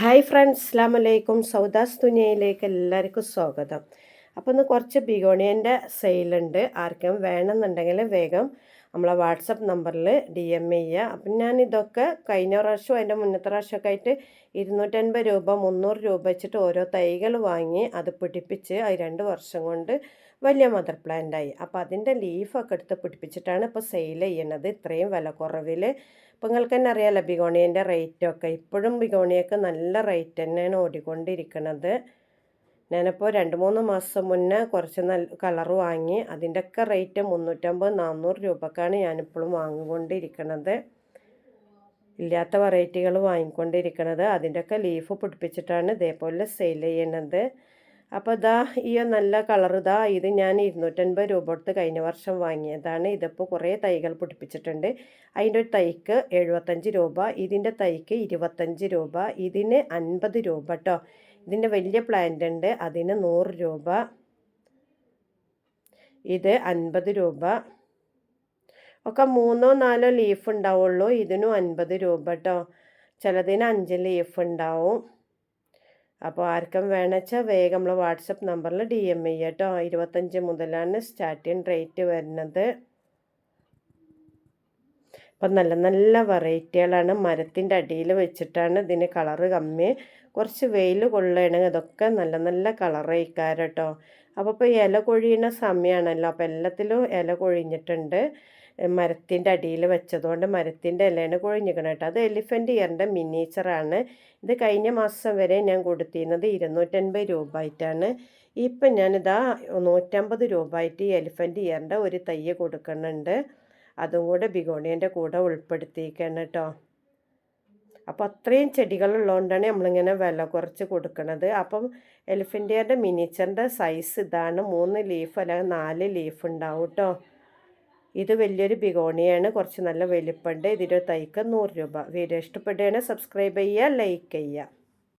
Hi friends അസ്ലാം വലൈക്കും സൗദാസ് തുനിയയിലേക്ക് എല്ലാവർക്കും സ്വാഗതം. അപ്പോൾ ഒന്ന് കുറച്ച് ബിഗോണിയന്റെ സെയിലുണ്ട് ആർക്കും വേണമെന്നുണ്ടെങ്കിൽ വേഗം നമ്മളെ വാട്സപ്പ് നമ്പറിൽ ഡി എം ചെയ്യുക. അപ്പം ഞാൻ ഇതൊക്കെ കഴിഞ്ഞ പ്രാവശ്യം അതിന്റെ മുന്നത്തെ പ്രാവശ്യമൊക്കെ ആയിട്ട് ഇരുന്നൂറ്റൻപത് രൂപ മുന്നൂറ് രൂപ വെച്ചിട്ട് ഓരോ തൈകൾ വാങ്ങി അത് പിടിപ്പിച്ച് അത് രണ്ട് വർഷം കൊണ്ട് വലിയ മദർ പ്ലാന്റായി. അപ്പോൾ അതിന്റെ ലീഫൊക്കെ എടുത്ത് പിടിപ്പിച്ചിട്ടാണ് ഇപ്പോൾ സെയിൽ ചെയ്യണത് ഇത്രയും വില കുറവിൽ. ഇപ്പം നിങ്ങൾക്ക് തന്നെ അറിയാമല്ലോ ബിഗോണിയന്റെ റേറ്റൊക്കെ. ഇപ്പോഴും ബിഗോണിയൊക്കെ നല്ല റേറ്റ് തന്നെയാണ് ഓടിക്കൊണ്ടിരിക്കുന്നത്. ഞാനിപ്പോൾ രണ്ട് മൂന്ന് മാസം മുന്നേ കുറച്ച് നല്ല കളർ വാങ്ങി. അതിന്റെയൊക്കെ റേറ്റ് മുന്നൂറ്റമ്പത് നാന്നൂറ് രൂപക്കാണ് ഞാനിപ്പോഴും വാങ്ങിക്കൊണ്ടിരിക്കുന്നത് ഇല്ലാത്ത വെറൈറ്റികൾ വാങ്ങിക്കൊണ്ടിരിക്കുന്നത് അതിന്റെയൊക്കെ ലീഫ് പിടിപ്പിച്ചിട്ടാണ് ഇതേപോലെ സെയിൽ ചെയ്യണത്. അപ്പോൾ ഇതാ ഈ നല്ല കളർ ഇതാ ഇത് ഞാൻ ഇരുന്നൂറ്റൻപത് രൂപ കൊടുത്ത് കഴിഞ്ഞ വർഷം വാങ്ങിയതാണ്. ഇതിപ്പോൾ കുറേ തൈകൾ പിടിപ്പിച്ചിട്ടുണ്ട്. അതിന്റെ ഒരു തൈക്ക് എഴുപത്തഞ്ച് രൂപ ഇതിന്റെ തൈക്ക് ഇരുപത്തഞ്ച് രൂപ ഇതിന് അൻപത് രൂപ കേട്ടോ ഇതിന്റെ വലിയ പ്ലാന്റ് ഉണ്ട് അതിന് നൂറ് രൂപ. ഇത് അൻപത് രൂപ. ഒക്കെ മൂന്നോ നാലോ ലീഫ് ഉണ്ടാവുള്ളൂ. ഇതിനും അൻപത് രൂപ കേട്ടോ ചിലതിന് അഞ്ച് ലീഫ് ഉണ്ടാവും. അപ്പോൾ ആർക്കും വേണമെച്ചാൽ വേഗം നമ്മൾ വാട്സപ്പ് നമ്പറിൽ ഡി എം ഐ കേട്ടോ ഇരുപത്തഞ്ച് മുതലാണ് സ്റ്റാർട്ടിങ് റേറ്റ് വരുന്നത്. അപ്പം നല്ല നല്ല വെറൈറ്റികളാണ്. മരത്തിന്റെ അടിയിൽ വെച്ചിട്ടാണ് ഇതിന് കളറ് കമ്മി. കുറച്ച് വെയിൽ കൊള്ളണമെങ്കിൽ അതൊക്കെ നല്ല നല്ല കളർ കേട്ടോ. അപ്പോൾ ഇപ്പോൾ ഇല കൊഴിയുന്ന സമയമാണല്ലോ അപ്പോൾ എല്ലാത്തിലും ഇല കൊഴിഞ്ഞിട്ടുണ്ട്. മരത്തിന്റെ അടിയിൽ വെച്ചതുകൊണ്ട് മരത്തിന്റെ ഇലയാണ് കൊഴിഞ്ഞിക്കണം കേട്ടോ. അത് എലിഫന്റ് ഇയറിന്റെ മിനിയേച്ചറാണ്. ഇത് കഴിഞ്ഞ മാസം വരെ ഞാൻ കൊടുത്തിരുന്നത് ഇരുന്നൂറ്റൻപത് രൂപ ആയിട്ടാണ് ഇപ്പം ഞാനിതാ നൂറ്റമ്പത് രൂപ ആയിട്ട് ഈ എലിഫന്റ് ഇയറിന്റെ ഒരു തയ്യ് കൊടുക്കുന്നുണ്ട്. അതും കൂടെ ബിഗോണിയന്റെ കൂടെ ഉൾപ്പെടുത്തിയിരിക്കണം കേട്ടോ. അപ്പോൾ അത്രയും ചെടികളുള്ളതുകൊണ്ടാണ് നമ്മളിങ്ങനെ വില കുറച്ച് കൊടുക്കുന്നത് അപ്പം എലിഫന്റിയറിന്റെ മിനിച്ചറിന്റെ സൈസ് ഇതാണ്. മൂന്ന് ലീഫ് അല്ലെങ്കിൽ നാല് ലീഫ് ഉണ്ടാവും കേട്ടോ. ഇത് വലിയൊരു ബിഗോണിയാണ്. കുറച്ച് നല്ല വലിപ്പമുണ്ട്. ഇതിന്റെ തൈക്ക് നൂറ് രൂപ. വീഡിയോ ഇഷ്ടപ്പെടുകയാണെങ്കിൽ സബ്സ്ക്രൈബ് ചെയ്യുക ലൈക്ക് ചെയ്യുക.